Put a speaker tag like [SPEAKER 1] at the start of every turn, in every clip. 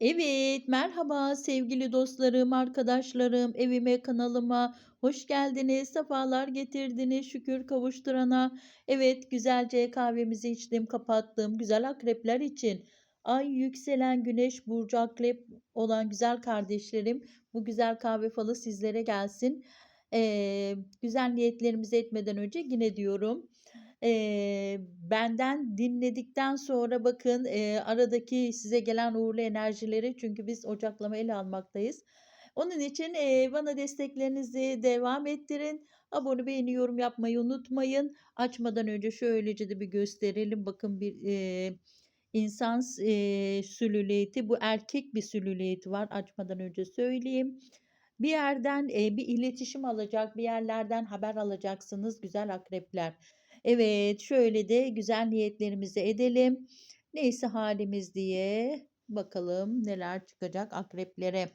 [SPEAKER 1] Evet, merhaba sevgili dostlarım, arkadaşlarım, evime, kanalıma hoş geldiniz, sefalar getirdiniz, şükür kavuşturana. Evet, güzelce kahvemizi içtim, kapattım. Güzel akrepler için. Ay yükselen güneş burcu akrep olan güzel kardeşlerim, bu güzel kahve falı sizlere gelsin. Ee, güzel niyetlerimizi etmeden önce yine diyorum. Eee, benden dinledikten sonra bakın, eee, aradaki size gelen uğurlu enerjileri çünkü biz ocaklama ele almaktayız. Onun için, eee, bana desteklerinizi devam ettirin. Abone, beğeni, yorum yapmayı unutmayın. Açmadan önce şöylece de bir gösterelim. Bakın bir, eee, insan s eee, sülületi, bu erkek bir sülületi var. Açmadan önce söyleyeyim. Bir yerden, eee, bir iletişim alacak, bir yerlerden haber alacaksınız güzel akrepler. Evet, şöyle de güzel niyetlerimizi edelim. Neyse halimiz diye bakalım neler çıkacak akreplere.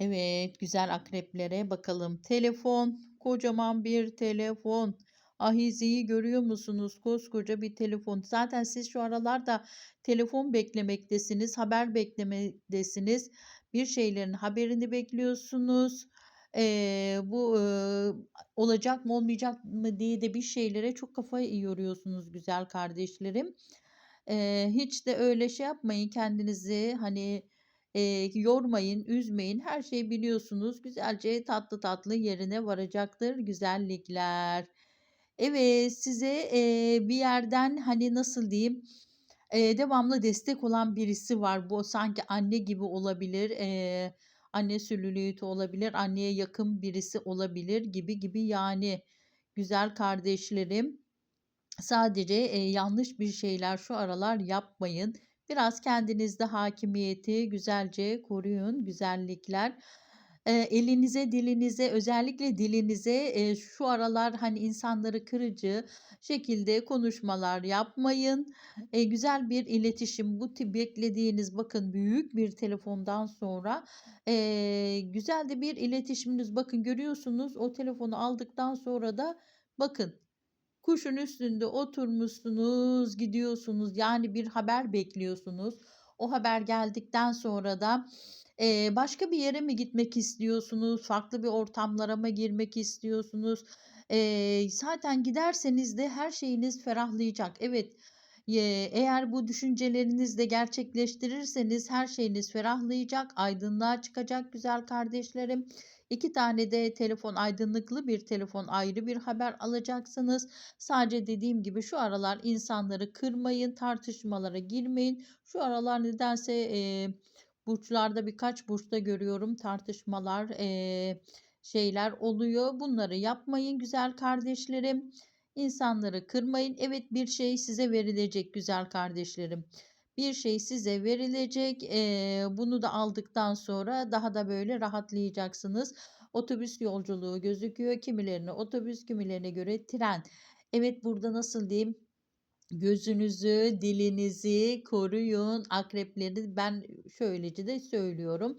[SPEAKER 1] Evet, güzel akreplere bakalım. Telefon, kocaman bir telefon. Ahizeyi görüyor musunuz? Koskoca bir telefon. Zaten siz şu aralarda telefon beklemektesiniz, haber beklemedesiniz. Bir şeylerin haberini bekliyorsunuz. Eee, bu, ııı, olacak mı olmayacak mı diye de bir şeylere çok kafa yoruyorsunuz güzel kardeşlerim. Eee, hiç de öyle şey yapmayın kendinizi hani, eee, yormayın, üzmeyin. Her şeyi biliyorsunuz. Güzelce tatlı tatlı yerine varacaktır güzellikler. Evet, size, eee, bir yerden, hani, nasıl diyeyim, eee, devamlı destek olan birisi var. Bu sanki anne gibi olabilir, eee, anne sülülüğütü olabilir, anneye yakın birisi olabilir gibi gibi yani. Güzel kardeşlerim, sadece, eee, yanlış bir şeyler şu aralar yapmayın. Biraz kendinizde hakimiyeti güzelce koruyun güzellikler. Elinize, dilinize, özellikle dilinize, şu aralar, hani, insanları kırıcı şekilde konuşmalar yapmayın. Güzel bir iletişim, bu tip beklediğiniz bakın büyük bir telefondan sonra, eee, güzel de bir iletişiminiz bakın görüyorsunuz o telefonu aldıktan sonra da bakın kuşun üstünde oturmuşsunuz, gidiyorsunuz. Yani bir haber bekliyorsunuz. O haber geldikten sonra da, eee, başka bir yere mi gitmek istiyorsunuz? Farklı bir ortamlara mı girmek istiyorsunuz? Eee, zaten giderseniz de her şeyiniz ferahlayacak. Evet, eğer bu düşüncelerinizi de gerçekleştirirseniz her şeyiniz ferahlayacak, aydınlığa çıkacak güzel kardeşlerim. 2 tane de telefon, aydınlıklı bir telefon, ayrı bir haber alacaksınız. Sadece dediğim gibi şu aralar insanları kırmayın, tartışmalara girmeyin. Şu aralar nedense, eee, burçlarda birkaç burçta görüyorum tartışmalar, eee, şeyler oluyor. Bunları yapmayın güzel kardeşlerim. İnsanları kırmayın. Evet bir şey size verilecek güzel kardeşlerim. Bir şey size verilecek. Eee, bunu da aldıktan sonra daha da böyle rahatlayacaksınız. Otobüs yolculuğu gözüküyor. Kimilerine otobüs, kimilerine göre tren. Evet burada nasıl diyeyim? Gözünüzü, dilinizi koruyun. Akrepleri ben şöylece de söylüyorum.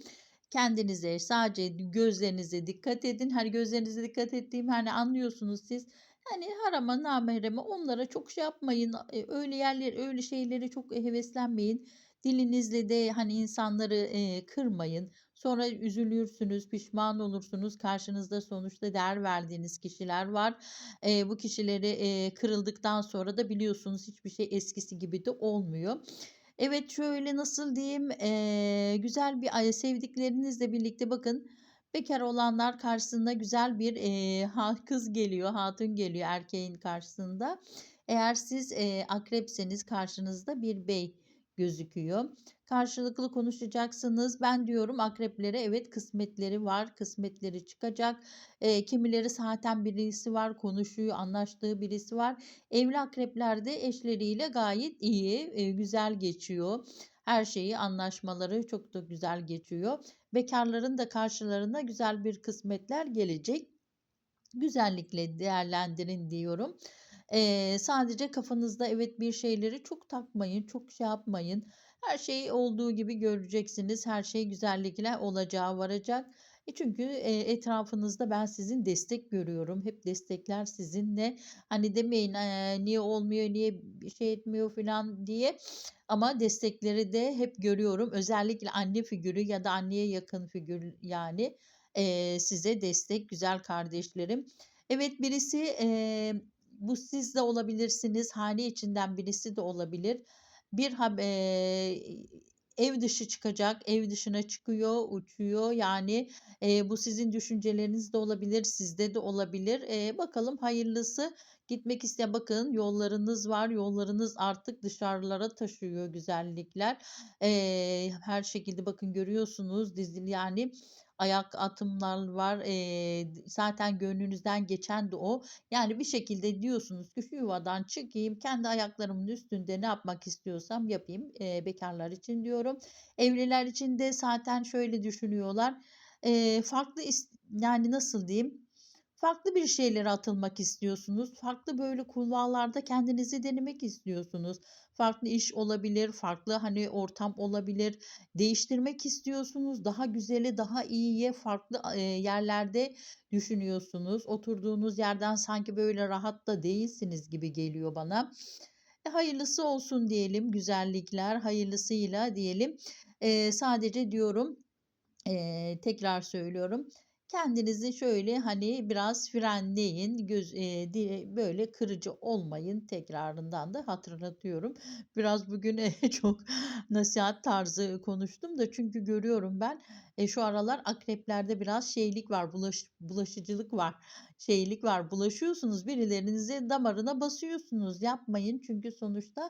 [SPEAKER 1] Kendinize sadece gözlerinize dikkat edin. Hani gözlerinize dikkat ettiğim hani anlıyorsunuz siz. Hani harama namereme onlara çok şey yapmayın. E, öyle yerler, öyle şeylere çok heveslenmeyin. Dilinizle de hani insanları e, kırmayın. Sonra üzülürsünüz, pişman olursunuz. Karşınızda sonuçta değer verdiğiniz kişiler var. E, bu kişileri e, kırıldıktan sonra da biliyorsunuz hiçbir şey eskisi gibi de olmuyor. Evet şöyle nasıl diyeyim eee, güzel bir ay sevdiklerinizle birlikte bakın bekar olanlar karşısında güzel bir ha, kız geliyor hatun geliyor erkeğin karşısında. Eğer siz eee, akrepseniz karşınızda bir bey gözüküyor. Karşılıklı konuşacaksınız. Ben diyorum akreplere evet kısmetleri var. Kısmetleri çıkacak. Eee, kimileri zaten birisi var. Konuşuyor, anlaştığı birisi var. Evli akreplerde eşleriyle gayet iyi, eee, güzel geçiyor. Her şeyi anlaşmaları çok da güzel geçiyor. Bekarların da karşılarına güzel bir kısmetler gelecek. Güzellikle değerlendirin diyorum. Eee, sadece kafanızda evet bir şeyleri çok takmayın, çok şey yapmayın. Her şeyi olduğu gibi göreceksiniz. Her şey güzellikle olacağı varacak. E, çünkü, eee, etrafınızda ben sizin destek görüyorum. Hep destekler sizinle. Hani, demeyin, eee, niye olmuyor, niye bir şey etmiyor filan diye ama destekleri de hep görüyorum. Özellikle anne figürü ya da anneye yakın figür yani, eee, size destek güzel kardeşlerim. Evet, birisi, eee, bu siz de olabilirsiniz, hane içinden birisi de olabilir. Bir eee, ev dışı çıkacak, ev dışına çıkıyor, uçuyor. Yani, eee, bu sizin düşünceleriniz de olabilir, sizde de olabilir. Eee, bakalım hayırlısı. Gitmek isteyen bakın yollarınız var. Yollarınız artık dışarılara taşıyor güzellikler. Eee, her şekilde bakın görüyorsunuz dizil yani ayak atımlar var. Eee, zaten gönlünüzden geçen de o. Yani bir şekilde diyorsunuz ki şu yuvadan çıkayım, kendi ayaklarımın üstünde ne yapmak istiyorsam yapayım. Eee, bekârlar için diyorum. Evliler için de zaten şöyle düşünüyorlar. Eee, farklı yani nasıl diyeyim, farklı bir şeylere atılmak istiyorsunuz. Farklı böyle kulvarlarda kendinizi denemek istiyorsunuz. Farklı iş olabilir, farklı, hani, ortam olabilir. Değiştirmek istiyorsunuz. Daha güzeli, daha iyiye farklı, eee, yerlerde düşünüyorsunuz. Oturduğunuz yerden sanki böyle rahat da değilsiniz gibi geliyor bana. E, hayırlısı olsun diyelim, güzellikler hayırlısıyla diyelim. Eee, sadece diyorum, eee, tekrar söylüyorum, kendinizi şöyle, hani, biraz frenleyin. Göz eee, di böyle kırıcı olmayın. Tekrarından da hatırlatıyorum. Biraz bugün, eee, çok nasihat tarzı konuştum da çünkü görüyorum ben, eee, şu aralar akreplerde biraz şeylik var, bulaş bulaşıcılık var, şeylik var. Bulaşıyorsunuz, birilerinizin damarına basıyorsunuz. Yapmayın çünkü sonuçta,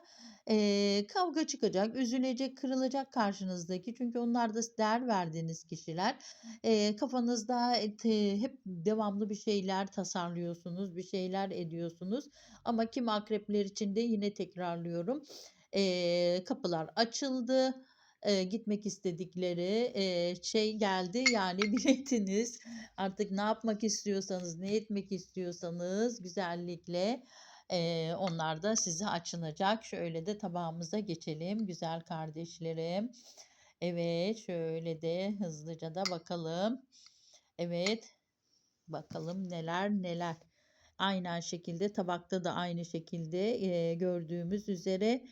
[SPEAKER 1] eee, kavga çıkacak, üzülecek, kırılacak karşınızdaki. Çünkü onlar da değer verdiğiniz kişiler. Eee, kafanızda, te hep devamlı bir şeyler tasarlıyorsunuz, bir şeyler ediyorsunuz ama kimi akrepler için de yine tekrarlıyorum, eee, kapılar açıldı. Eee, gitmek istedikleri, eee, şey geldi, yani biletiniz. Artık ne yapmak istiyorsanız, ne etmek istiyorsanız güzellikle, eee, onlar da size açılacak. Şöyle de tabağımıza geçelim güzel kardeşlerim. Evet, şöyle de hızlıca da bakalım. Evet, bakalım neler neler. Aynen şekilde tabakta da aynı şekilde, eee, gördüğümüz üzere,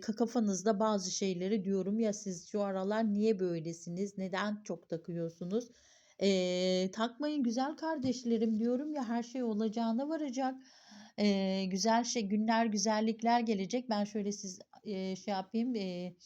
[SPEAKER 1] ka kafanızda bazı şeyleri diyorum ya siz şu aralar niye böylesiniz, neden çok takıyorsunuz? Eee, takmayın güzel kardeşlerim diyorum ya her şey olacağına varacak. Eee, güzel şey günler, güzellikler gelecek. Ben şöyle siz eee, şey yapayım, eee,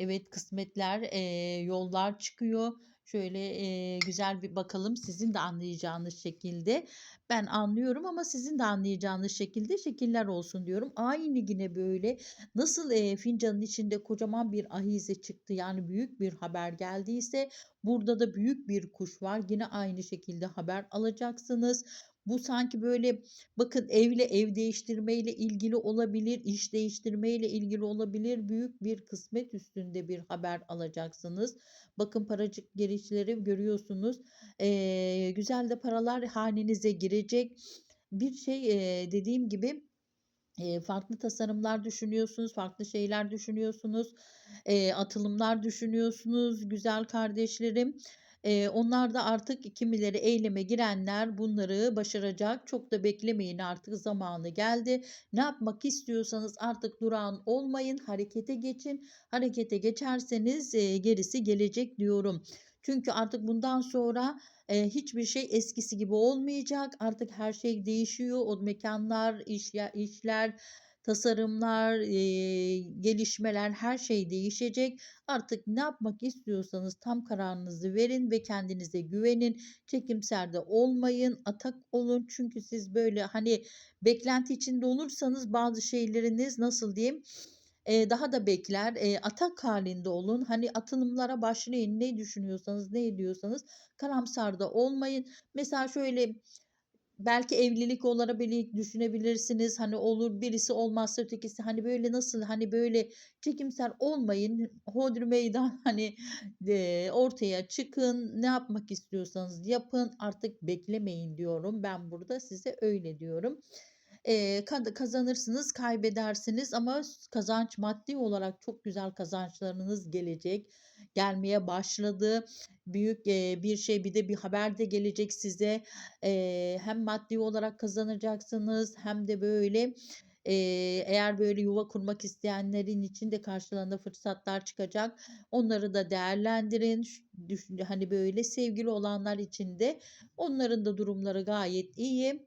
[SPEAKER 1] evet kısmetler, eee, yollar çıkıyor. Şöyle, eee, güzel bir bakalım sizin de anlayacağınız şekilde. Ben anlıyorum ama sizin de anlayacağınız şekilde şekiller olsun diyorum. Aynı yine böyle nasıl, eee, fincanın içinde kocaman bir ahize çıktı, yani büyük bir haber geldiyse burada da büyük bir kuş var. Yine aynı şekilde haber alacaksınız. Bu sanki böyle bakın evle, ev değiştirmeyle ilgili olabilir, iş değiştirmeyle ilgili olabilir. Büyük bir kısmet üstünde bir haber alacaksınız. Bakın paracık girişleri görüyorsunuz. Eee, güzel de paralar hanenize girecek. Bir şey, eee, dediğim gibi, farklı tasarımlar düşünüyorsunuz, farklı şeyler düşünüyorsunuz, atılımlar düşünüyorsunuz güzel kardeşlerim. Eee, onlar da artık kimileri eyleme girenler bunları başaracak. Çok da beklemeyin artık zamanı geldi. Ne yapmak istiyorsanız artık durağan olmayın, harekete geçin. Harekete geçerseniz, eee, gerisi gelecek diyorum. Çünkü artık bundan sonra, eee, hiçbir şey eskisi gibi olmayacak. Artık her şey değişiyor. O mekânlar, iş işler, tasarımlar, eee, gelişmeler her şey değişecek. Artık ne yapmak istiyorsanız tam kararınızı verin ve kendinize güvenin. Çekimser de olmayın, atak olun. Çünkü siz böyle, hani, beklenti içinde olursanız bazı şeyleriniz nasıl diyeyim, eee, daha da bekler. Eee, atak hâlinde olun. Hani, atılımlara başlayın. Ne düşünüyorsanız, ne ediyorsanız karamsar da olmayın. Mesela şöyle belki evlilik olabilir düşünebilirsiniz. Hani, olur birisi olmazsa ötekisi, hani, böyle nasıl, hani, böyle çekimser olmayın. Hodri meydan, hani, eee, ortaya çıkın. Ne yapmak istiyorsanız yapın. Artık beklemeyin diyorum. Ben burada size öyle diyorum. Kad kazanırsınız, kaybedersiniz ama kazanç maddi olarak çok güzel kazançlarınız gelecek, gelmeye başladı. Büyük, eee, bir şey bir de bir haber de gelecek size. Eee, hem maddi olarak kazanacaksınız hem de böyle, eğer böyle yuva kurmak isteyenlerin için de karşılarına fırsatlar çıkacak. Onları da değerlendirin. Düşün hani, böyle sevgili olanlar için de onların da durumları gayet iyi.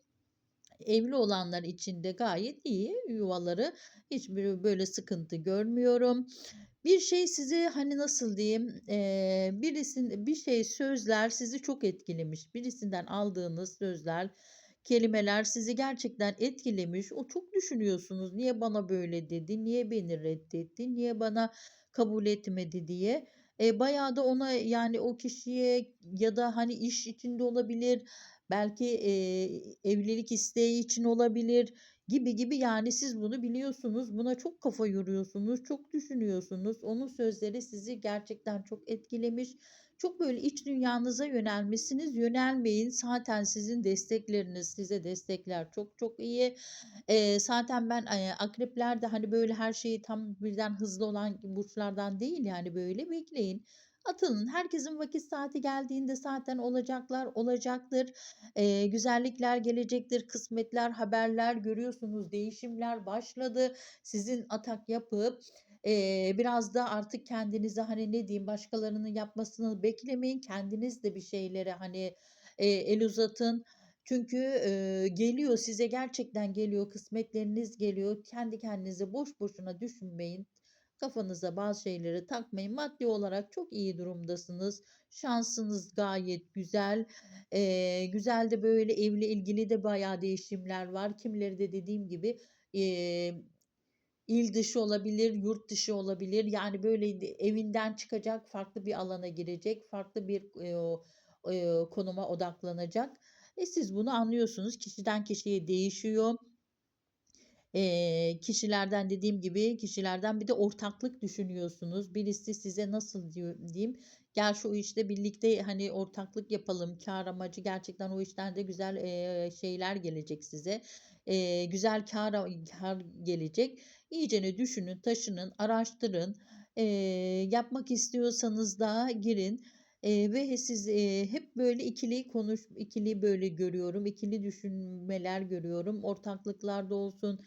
[SPEAKER 1] Evli olanlar için de gayet iyi yuvaları. Hiçbir böyle sıkıntı görmüyorum. Bir şey sizi, hani, nasıl diyeyim, eee, birisin bir şey sözler sizi çok etkilemiş. Birisinden aldığınız sözler, kelimeler sizi gerçekten etkilemiş. O çok düşünüyorsunuz. Niye bana böyle dedi? Niye beni reddetti? Niye bana kabul etmedi diye. Eee, bayağı da ona yani o kişiye ya da, hani, iş içinde olabilir, belki, eee, evlilik isteği için olabilir gibi gibi yani siz bunu biliyorsunuz. Buna çok kafa yoruyorsunuz, çok düşünüyorsunuz. Onun sözleri sizi gerçekten çok etkilemiş. Çok böyle iç dünyanıza yönelmişsiniz. Yönelmeyin. Zaten sizin destekleriniz size destekler çok çok iyi. Eee, zaten ben, eee, akrepler de, hani, böyle her şeyi tam birden hızlı olan burçlardan değil yani böyle bekleyin. Atılın. Herkesin vakit saati geldiğinde zaten olacaklar olacaktır. Eee, güzellikler gelecektir. Kısmetler, haberler görüyorsunuz. Değişimler başladı. Sizin atak yapıp, eee, biraz da artık kendinize, hani, ne diyeyim, başkalarının yapmasını beklemeyin. Kendiniz de bir şeylere, hani, eee, el uzatın. Çünkü, eee, geliyor size gerçekten geliyor. Kısmetleriniz geliyor. Kendi kendinize boş boşuna düşünmeyin. Kafanıza bazı şeyleri takmayın. Maddi olarak çok iyi durumdasınız. Şansınız gayet güzel. Eee, güzel de böyle evle ilgili de bayağı değişimler var. Kimileri de dediğim gibi, eee, il dışı olabilir, yurt dışı olabilir. Yani böyle de evinden çıkacak, farklı bir alana girecek, farklı bir, o eee, konuma odaklanacak. E, siz bunu anlıyorsunuz. Kişiden kişiye değişiyor. Eee, kişilerden dediğim gibi kişilerden bir de ortaklık düşünüyorsunuz. Birisi size nasıl diyeyim, "Gel şu işte birlikte, hani, ortaklık yapalım." Kâr amacı gerçekten o işten de güzel, eee, şeyler gelecek size. Eee, güzel kâr a kâr gelecek. İyicene düşünün, taşının, araştırın. Eee, yapmak istiyorsanız da girin, ve siz, eee, hep böyle ikili konuş ikili böyle görüyorum. İkili düşünmeler görüyorum. Ortaklıklarda olsun,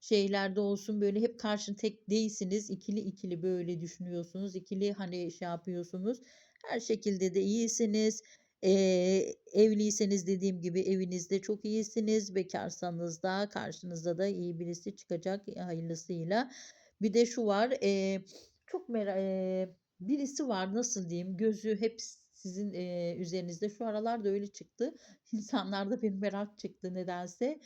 [SPEAKER 1] şeylerde olsun böyle hep karşı tek değilsiniz. İkili ikili böyle düşünüyorsunuz. İkili, hani, şey yapıyorsunuz. Her şekilde de iyisiniz. Eee, evliyseniz dediğim gibi evinizde çok iyisiniz. Bekârsanız da karşınıza da iyi birisi çıkacak hayırlısıyla. Bir de şu var, eee, çok mera eee, birisi var, nasıl diyeyim, gözü hep sizin, eee, üzerinizde. Şu aralar da öyle çıktı. İnsanlarda bir merak çıktı nedense.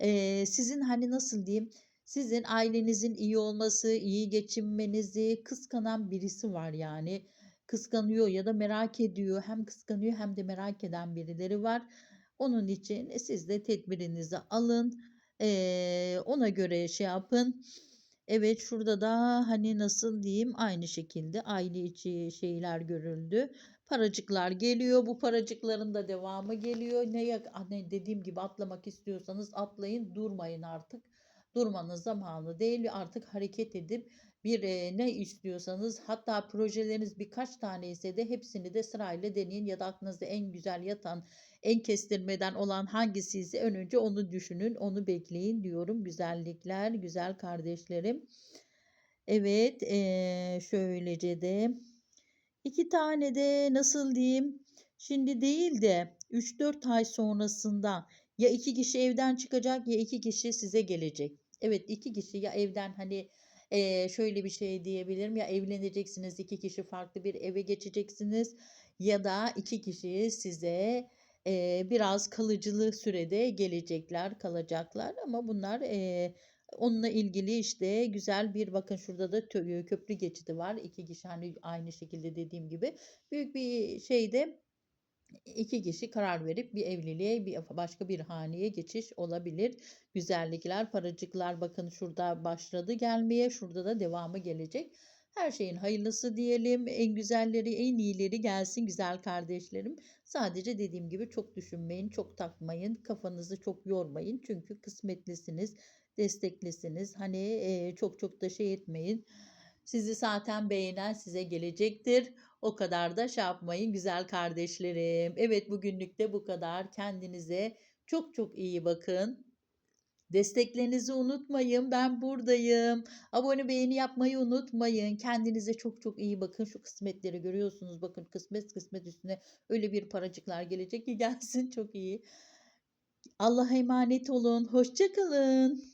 [SPEAKER 1] Eee, sizin, hani, nasıl diyeyim, sizin ailenizin iyi olması, iyi geçinmenizi kıskanan birisi var yani. Kıskanıyor ya da merak ediyor. Hem kıskanıyor hem de merak eden birileri var. Onun için, e, siz de tedbirinizi alın. Eee, ona göre şey yapın. Evet, şurada da, hani, nasıl diyeyim, aynı şekilde aile içi şeyler görüldü. Paracıklar geliyor. Bu paracıkların da devamı geliyor. Neye hani, dediğim gibi atlamak istiyorsanız atlayın, durmayın artık. Durmanın zamanı değil. Artık hareket edip bir, eee, ne istiyorsanız hatta projeleriniz birkaç taneyse de hepsini de sırayla deneyin ya da aklınızda en güzel yatan, en kestirmeden olan hangisiyse ön önce onu düşünün, onu bekleyin diyorum. Güzellikler, güzel kardeşlerim. Evet, eee, şöylece de 2 tane de nasıl diyeyim, şimdi değil de 3-4 ay sonrasında ya 2 kişi evden çıkacak ya 2 kişi size gelecek. Evet, 2 kişi ya evden, hani, eee, şöyle bir şey diyebilirim, ya evleneceksiniz, 2 kişi farklı bir eve geçeceksiniz ya da 2 kişi size, eee, biraz kalıcılı sürede gelecekler, kalacaklar ama bunlar, eee, onunla ilgili, işte, güzel bir bakın şurada da köprü geçidi var. 2 kişi, hani, aynı şekilde dediğim gibi. Büyük bir şeyde 2 kişi karar verip bir evliliğe, bir başka bir haneye geçiş olabilir. Güzellikler, paracıklar bakın şurada başladı gelmeye, şurada da devamı gelecek. Her şeyin hayırlısı diyelim. En güzelleri, en iyileri gelsin güzel kardeşlerim. Sadece dediğim gibi çok düşünmeyin, çok takmayın, kafanızı çok yormayın. Çünkü kısmetlisiniz, desteklisiniz. Hani eee, çok çok da şey etmeyin. Sizi zaten beğenen size gelecektir. O kadar da şey yapmayın güzel kardeşlerim. Evet bugünlük de bu kadar. Kendinize çok çok iyi bakın. Desteklerinizi unutmayın. Ben buradayım. Abone beğeni yapmayı unutmayın. Kendinize çok çok iyi bakın. Şu kısmetleri görüyorsunuz. Bakın kısmet kısmet üstüne öyle bir paracıklar gelecek ki gelsin çok iyi. Allah'a emanet olun. Hoşça kalın.